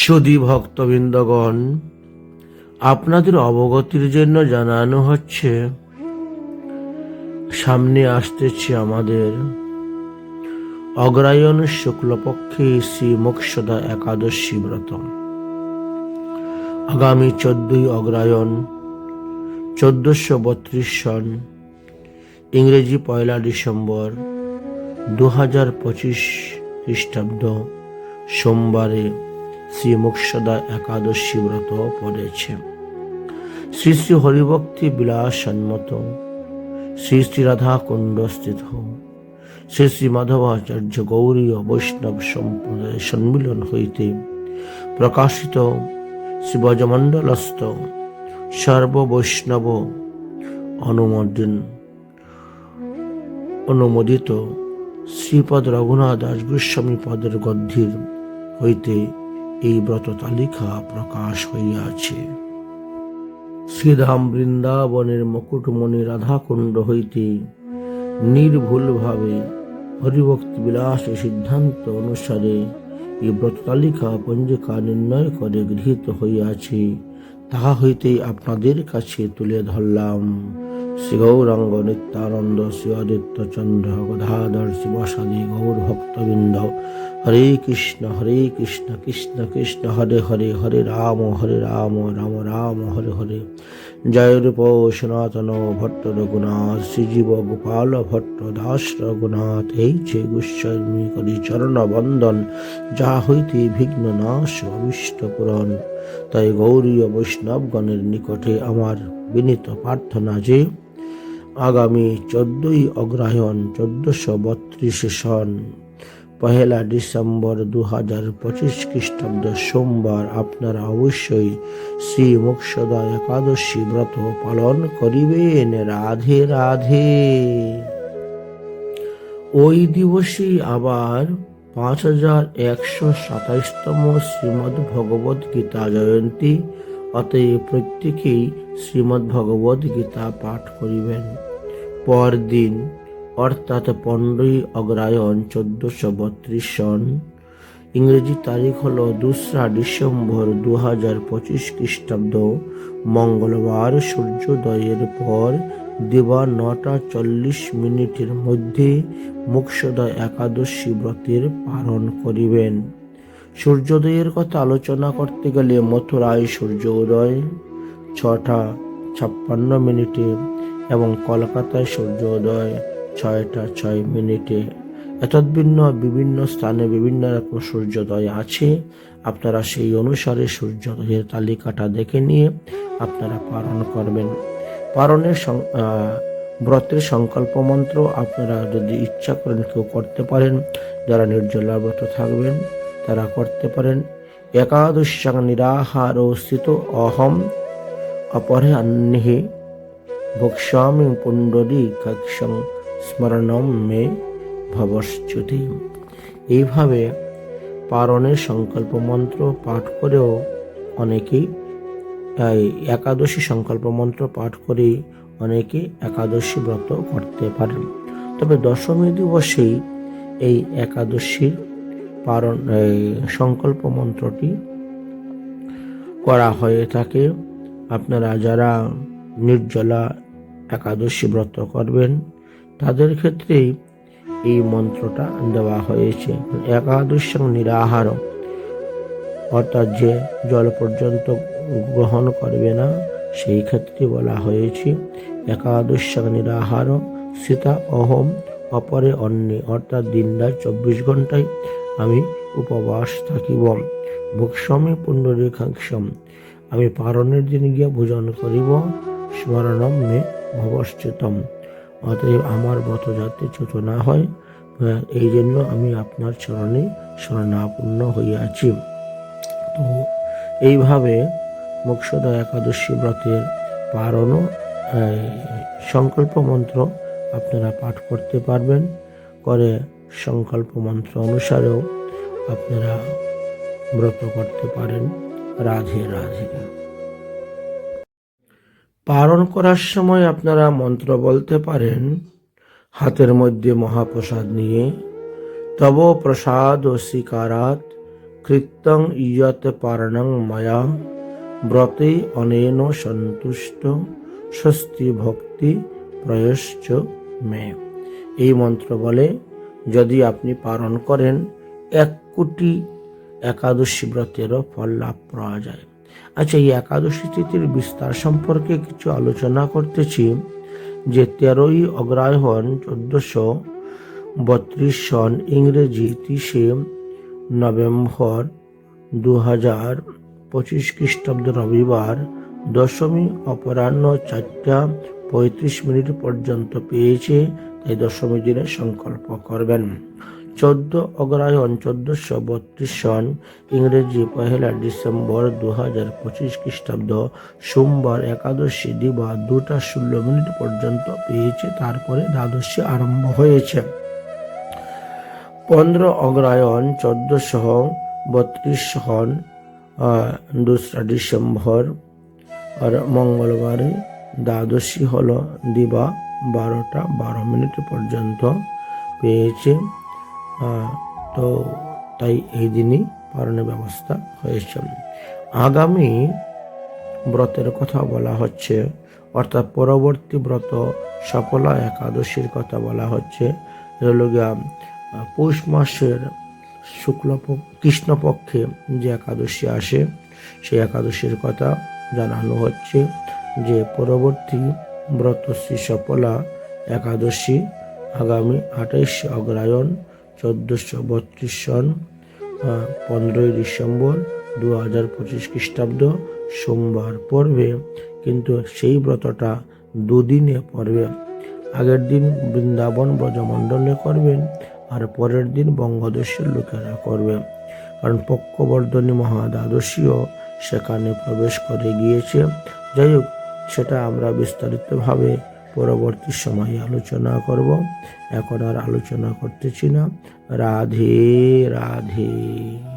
সুদী ভক্তবৃন্দগণ, আপনাদের অবগতির জন্য জানানো হচ্ছে, সামনে আসতেছে আমাদের অগ্রায়ণ শুক্লপক্ষে শ্রী মোক্ষদা একাদশী ব্রত। আগামী চোদ্দই অগ্রায়ণ চোদ্দশো বত্রিশ সন ইংরেজি পয়লা ডিসেম্বর দু হাজার পঁচিশ খ্রিস্টাব্দ সোমবারে মোক্ষদা একাদশী ব্রত পড়েছে। শ্রী শ্রী হরিভক্তি বিলাস সন্মত শ্রী শ্রী রাধা কুণ্ড স্থিত শ্রী শ্রী মাধবাচার্য গৌরী ও বৈষ্ণব সম্প্রদায় সম্মিলন হইতে প্রকাশিত শিবজমণ্ডলস্থ সর্ববৈষ্ণব অনুমোদন অনুমোদিত শ্রীপদ রঘুনাথ দাস গোস্বামী পদের গদ্ধির হইতে এই ব্রত তালিকা প্রকাশ হইয়াছে। শ্রীধাম বৃন্দাবনের মুকুটমণি রাধাকুণ্ড হইতে নির্ভুলভাবে হরিভক্তি বিলাস সিদ্ধান্ত অনুসারে এই ব্রত তালিকা পঞ্জিকা নির্ণয় করে গৃহীত হইয়াছে, তাহা হইতেই আপনাদের কাছে তুলে ধরলাম। শ্রী গৌরাঙ্গ নিত্যানন্দ শ্রী আদিত্য চন্দ্র গধাধর শিবসাদী গৌর ভক্তবৃন্দ হরে কৃষ্ণ হরে কৃষ্ণ কৃষ্ণ কৃষ্ণ, হরে হরে হরে রাম হরে রাম রাম রাম, হরে হরে। জয় রূপ সনাতন ভট্ট রঘুনাথ, শ্রীজীব গোপাল ভট্ট দাস রঘুনাথ, এই যে গোস্বামী করি চরণ বন্দন যা হইতে বিঘ্ন নাশ অবিষ্ট পুরন তাই গৌরীয় বৈষ্ণবগণের নিকটে আমার বিনীত প্রার্থনা যে আগামী চোদ্দই অগ্রহায়ণ চোদ্দশো বত্রিশ সন পহেলা ডিসেম্বর দু হাজার পঁচিশ খ্রিস্টাব্দ সোমবার। আপনারা অবশ্যই শ্রী মোক্ষদা একাদশী ব্রত পালন করিবেন। রাধে রাধে। ওই দিবসই আবার পাঁচ হাজার একশো সাতাইশতম শ্রীমদ্ ভগবদ গীতা জয়ন্তী। অতএব প্রত্যেকেই শ্রীমদ্ ভগবদ গীতা পাঠ করিবেন। পরদিন, অর্থাৎ পনেরোই অগ্রায়ণ চোদ্দশো বত্রিশ সন, ইংরেজি তারিখ হল দোসরা ডিসেম্বর দু হাজার পঁচিশ খ্রিস্টাব্দ, মঙ্গলবার সূর্যোদয়ের পর দিবা নটা চল্লিশ মিনিটের মধ্যে মুক্ষদা একাদশী ব্রতের পালন করিবেন। সূর্যোদয়ের কথা আলোচনা করতে গেলে মথুরায় সূর্য উদয় ছটা ছাপ্পান্ন মিনিটে এবং কলকাতায় সূর্যোদয় ছয়টা ছয় মিনিটে। এতদ্ভিন্ন বিভিন্ন স্থানে বিভিন্ন রকম সূর্যোদয় আছে। আপনারা সেই অনুসারে সূর্যোদয়ের তালিকাটা দেখে নিয়ে আপনারা পালন করবেন। পালনের ব্রতের সংকল্প মন্ত্র আপনারা যদি ইচ্ছা করেন কেউ করতে পারেন। যারা নির্জলা ব্রত থাকবেন, তারা করতে পারেন। একাদশাং নিরাহার স্থিত অহম অপরে অন্যে ভক্ষ্যামি পুণ্ডরী কক্ষং স্মরণম মে ভবশ্চ্যুতি। এইভাবে পারণের সংকল্প মন্ত্র পাঠ করেও অনেকেই একাদশী সংকল্প মন্ত্র পাঠ করে অনেকে একাদশী ব্রত করতে পারেন। তবে দশমী দিবসেই এই একাদশীর পারণ সংকল্প মন্ত্রটি করা হয়ে থাকে। আপনারা যারা নির্জলা একাদশী ব্রত করবেন। তাদের ক্ষেত্রেই এই মন্ত্রটা দেওয়া হয়েছে। একাদশ নিরাহার, অর্থাৎ যে জল পর্যন্ত গ্রহণ করবে না, সেই ক্ষেত্রে বলা হয়েছে, একাদশ নিরাহার, সীতা অহম, অপরে অন্যে, অর্থাৎ দিনরাত চব্বিশ ঘন্টায় আমি উপবাস থাকিব। ভোক্ষমে পুণ্ডরেখাংশম আমি পারণের দিন গিয়া ভোজন করিব। স্মরণম মে ভবশ্চিতম। অতএব আমার ব্রত যাতে চ্যুত না হয় আহ, এই জন্য আমি আপনার চরণে শরণাপন্ন হইয়াছি তো এইভাবে মোক্ষদা একাদশী ব্রতের পারণও সংকল্প মন্ত্র আপনারা পাঠ করতে পারবেন। করে সংকল্প মন্ত্র অনুসারেও আপনারা ব্রত করতে পারেন। রাধে রাধে। পালন করার সময় আপনারা মন্ত্র বলতে পারেন, হাতের মধ্যে মহাপ্রসাদ নিয়ে, তব প্রসাদ ও শিকারাত কৃত্যং ইয়ত পারণং মায়া, ব্রতে অনেন সন্তুষ্ট, স্বস্তি ভক্তি প্রয়শ্চ মে। এই মন্ত্র বলে, যদি আপনি পালন করেন, এক কোটি একাদশী ব্রতেরও ফল লাভ পাওয়া যায়। আচ্ছা এই একাদশী তিথির বিস্তার সম্পর্কে কিছু আলোচনা করতেছি। যে তেরোই অগ্রহায়ণ চোদ্দশো বত্রিশ সন ইংরেজি তিরিশে নভেম্বর দু হাজার পঁচিশ খ্রিস্টাব্দ রবিবার দশমী অপরাহ্ন চারটা পঁয়ত্রিশ মিনিট পর্যন্ত পেয়েছে, তাই দশমী দিনে সংকল্প করবেন। চোদ্দ অগ্রহায়ণ চোদ্দশো বত্রিশ সন ইংরেজি পহেলা ডিসেম্বর দু হাজার পঁচিশ খ্রিস্টাব্দ। সোমবার একাদশী দিবা দুটা ষোলো মিনিট পর্যন্ত পেয়েছে, তারপরে দ্বাদশী আরম্ভ হয়েছে। পনেরো অগ্রায়ণ চোদ্দশো বত্রিশ সন দোসরা ডিসেম্বর, আর মঙ্গলবারে দ্বাদশী হলো দিবা বারোটা বারো মিনিট পর্যন্ত পেয়েছে। তো তাই এই দিনই পালনের ব্যবস্থা হয়েছে। আগামী ব্রতের কথা বলা হচ্ছে, অর্থাৎ পরবর্তী ব্রত সফলা একাদশীর কথা বলা হচ্ছে। পৌষ মাসের শুক্ল কৃষ্ণপক্ষে যে একাদশী আসে, সেই একাদশীর কথা জানানো হচ্ছে যে পরবর্তী ব্রত শ্রী সফলা একাদশী আগামী আঠাইশ অগ্রায়ণ চোদ্দোশো বত্রিশ সন পনেরোই ডিসেম্বর দু হাজার পঁচিশ খ্রিস্টাব্দ, সোমবার পড়বে। কিন্তু সেই ব্রতটা দুদিনে পড়বে। আগের দিন বৃন্দাবন ব্রজমণ্ডলে করবেন আর পরের দিন বঙ্গদেশের লোকেরা করবে। কারণ পক্ষবর্ধনী মহাদ্বাদশীও সেখানে প্রবেশ করে গিয়েছে। যাই হোক, সেটা আমরা বিস্তারিতভাবে পরবর্তী সময়ে আলোচনা করব। এখন আর আলোচনা করতেছি না। রাধে রাধে।